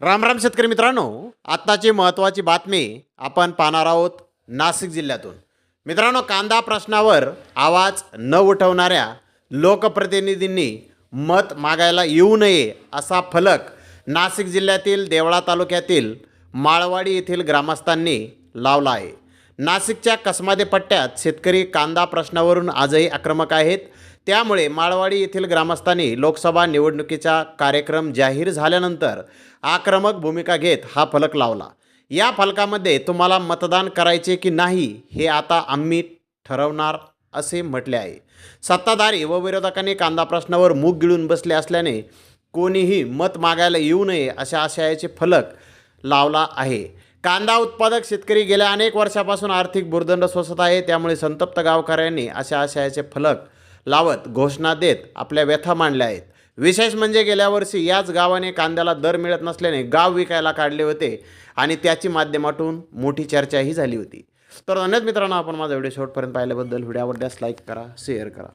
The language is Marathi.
राम राम शेतकरी मित्रांनो आत्ताची महत्त्वाची बातमी आपण पाहणार आहोत नाशिक जिल्ह्यातून. मित्रांनो कांदा प्रश्नावर आवाज न उठवणाऱ्या लोकप्रतिनिधींनी मत मागायला येऊ नये असा फलक नाशिक जिल्ह्यातील देवळा तालुक्यातील माळवाडी येथील ग्रामस्थांनी लावला आहे. नाशिकच्या कसमादे पट्ट्यात शेतकरी कांदा प्रश्नावरून आजही आक्रमक आहेत. त्यामुळे माळवाडी येथील ग्रामस्थांनी लोकसभा निवडणुकीचा कार्यक्रम जाहीर झाल्यानंतर आक्रमक भूमिका घेत हा फलक लावला. या फलकामध्ये तुम्हाला मतदान करायचे की नाही हे आता आम्ही ठरवणार असे म्हटले आहे. सत्ताधारी व विरोधकांनी कांदा प्रश्नावर मूग गिळून बसले असल्याने कोणीही मत मागायला येऊ नये अशा आशयाचे फलक लावला आहे. कांदा उत्पादक शेतकरी गेल्या अनेक वर्षापासून आर्थिक भुर्दंड सोसत आहे त्यामुळे संतप्त गावकऱ्यांनी अशा आशयाचे फलक लावत घोषणा देत आपल्या व्यथा मांडल्या आहेत. विशेष म्हणजे गेल्या वर्षी याच गावाने कांद्याला दर मिळत नसल्याने गाव विकायला काढले होते आणि त्याची माध्यमातून मोठी चर्चाही झाली होती. तर अनेक मित्रांनो आपण माझा व्हिडिओ शेवटपर्यंत पाहिल्याबद्दल. व्हिडिओ आवडल्यास लाईक करा शेअर करा.